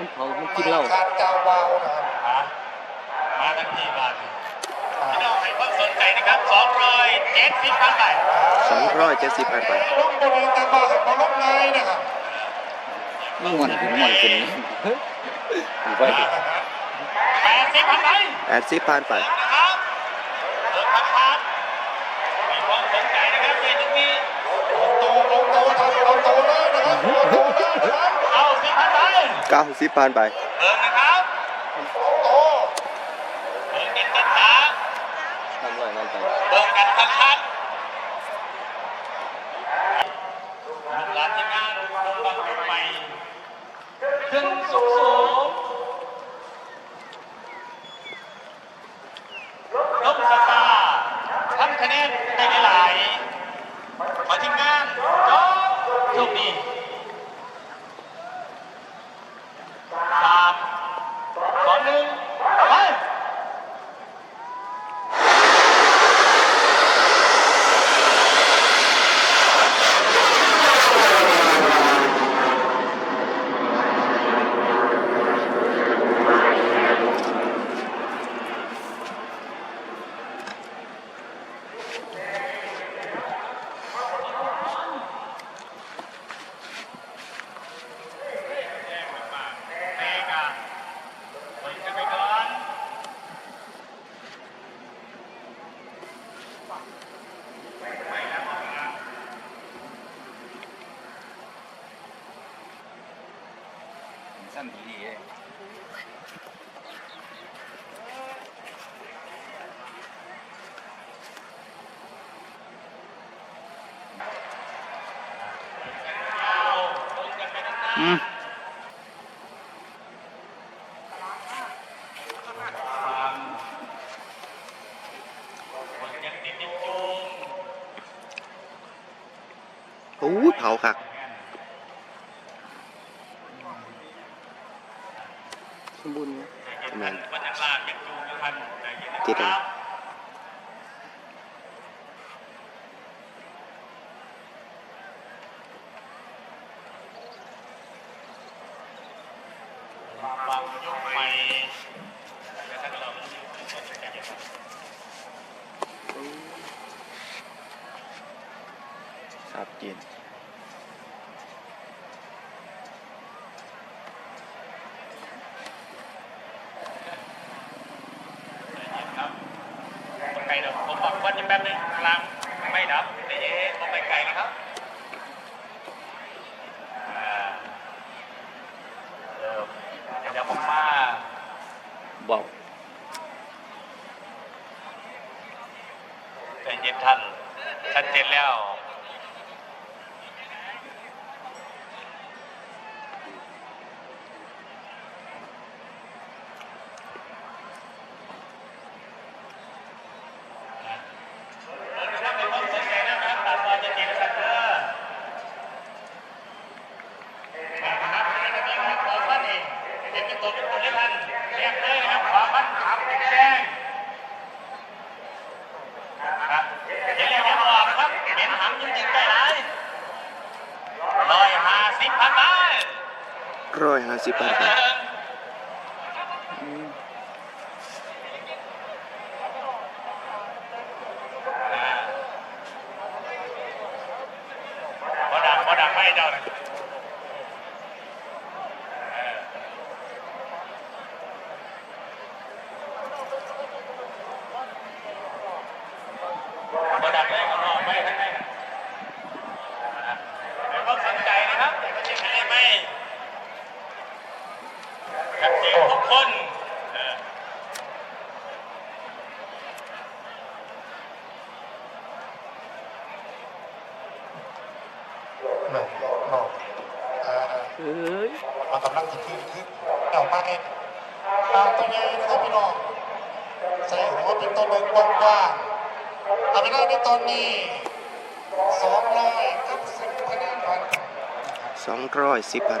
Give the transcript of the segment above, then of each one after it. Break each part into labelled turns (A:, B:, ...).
A: มันเผามันกินเหล้า
B: ขาดกาวาวนะครับ
C: ฮะมาทั้งที่บ้าน
B: อ่า
C: พี่น้องให้ความสนใจนะครับสองร้อยเจ็ดสิบพันใบ
A: สองร้อยเจ็ดสิบพันไป
B: ลงบริเวณตาบอดมาลงไงนะครับ
A: ม่วนขึ้นม่วนขึ้นอยู่ไป
C: แปดสิบพันใบ
A: แปดสิบพันไป
C: นะครับเปิดพันพันมีความสนใจนะครับในตรงนี้
B: เก้า
A: สิบพันไป
C: เบิ่งนะครับ
B: เอาโต
C: เบิ่งกันกันขา
A: ทำไรนั่นไป
C: เบิ่งกันคักคักลูกหลานที่งานลงบังยุคใหม่ขึ้นสูงสูงลบสตาร์ทำคะแนนได้หลายๆขอทีมงานจบโชคดีสามสองหนึ่งไป เตะกันเปิดกันไปก่อน
D: สั้นดีเอง
C: เอาเปิดกันไปนาน
A: อืม
C: ๆฟังคนยังติดติดจูง
A: โอ้ยเผาคักสมบูรณ์
C: แมนมันยังลากยังจูงอยู่พันใจเย็นนะ
A: ติด
C: ค
A: อัน
C: รับฟังยกใหม่แต่ถ้าเราไม่ได้ยินเสียงใจเย็น
A: ครับกิน
C: ครับคนไกลเดี๋ยวผมบอกว่าจะแป๊บนึงกลางไม่ดับเดี๋ยวเอ๊ะผมไปไกลนะครับอ่าเดี๋ยวเดี๋ยวผมมา
A: บอก
C: ใจเย็นท่านชัดเจนแล้วถ้าเป็นคนสนใจนะครับตัดตอนจะจีบสักเด้อนะครับนี่นะครับขอบ้านเองเด็กเป็นตัวเป็นคนเล่นทันเรียกเลยนะครับขอบ้านขับแจ้ง ครับเห็นแล้วยังออกนะครับเห็นหำยังยิงได้หลายร้อยห้าสิบพันบาท
A: ร้อยห้าสิบพันไปอืม
C: พอดังพอดังไม่เจ้าเลยพอดังเลยก็รอไม่ทั้งนั้นแต่ก็สนใจนะครับแต่ก็ยังไม่ไม่ ชัดเจนทุกคนเออ
B: หนึ่งหนึ่งอ่า
A: เอ้ย
B: เรากำลังคิดขึ้นขึ้นเอาไปเอาตัวใหญ่นะครับพี่น้องใส่หัวเป็นต้นไม้กว้างๆเอาไปได้ในตอนนี้สองร้อยกับสิบคะแนนผ่านนะครับ
A: สองร้อยสิบพัน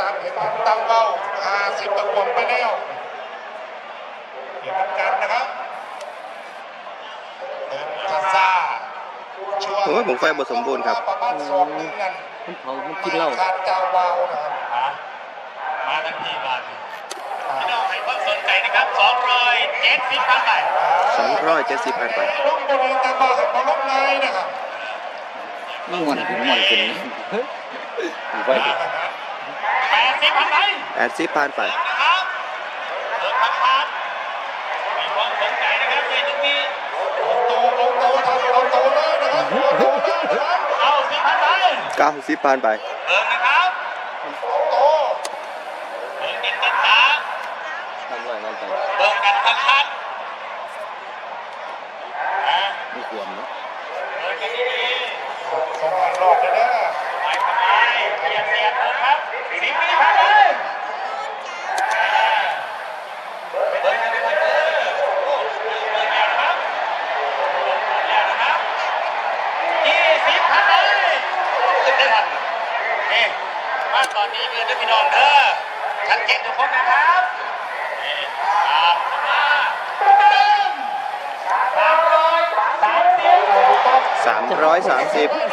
B: ตามเห็นตามเบ้าห้าสิบตะกวงไปแล้วเห็นกันนะครับเดินซาซาช่วง
D: โอ้ยผมไฟบ่สมบูรณ์ครับ
B: ประมาณสองนึงนั่น
A: มันเผามันกินเหล้า
B: ขาดกาวาวนะครับ
C: ฮะมาทันทีมาพี่น้องให้ความสนใจนะครับ270พันใบ
D: 270พันไป
B: ลงบริเวณตาบ้าของลงไงนะครับ
A: มันม่วนผมม่วนขึ้น ผมไป
C: 80พันใบ
D: 80พันไป
C: นะครับเดินทางผ่านมีความสนใจนะครับในตรงนี้
B: เอาโตเอาโตทำเอาโตเลยนะครับเอาโตเลยนะครับ
C: เอาสิพันใบ
D: 90พันไป
C: เบิ่งนะครับ
B: เอาโต
C: เบิ่งกันกันขา
A: ทำไรนั่นไป
C: เบิ่งกันคักคักอะ
A: ไม่ควรเนาะ
C: เบิ่งกันดี
B: สองพันรอบเลยนะ
C: ๆไปสบายเสียบเสียบเลยครับสิบวิพันเลยอ่าเบิ่งกันดีๆเด้อโอ้เบิ่งแล้วนะครับเบิ่งแล้วนะครับยี่สิบพันเลยขึ้นได้ทันนี่มาตอนนี้เงินด้วยพี่น้องเด้อชัดเจนทุกคนนะครับนี่ตามมาเริ่มสามร้อยสามสิบ
D: 330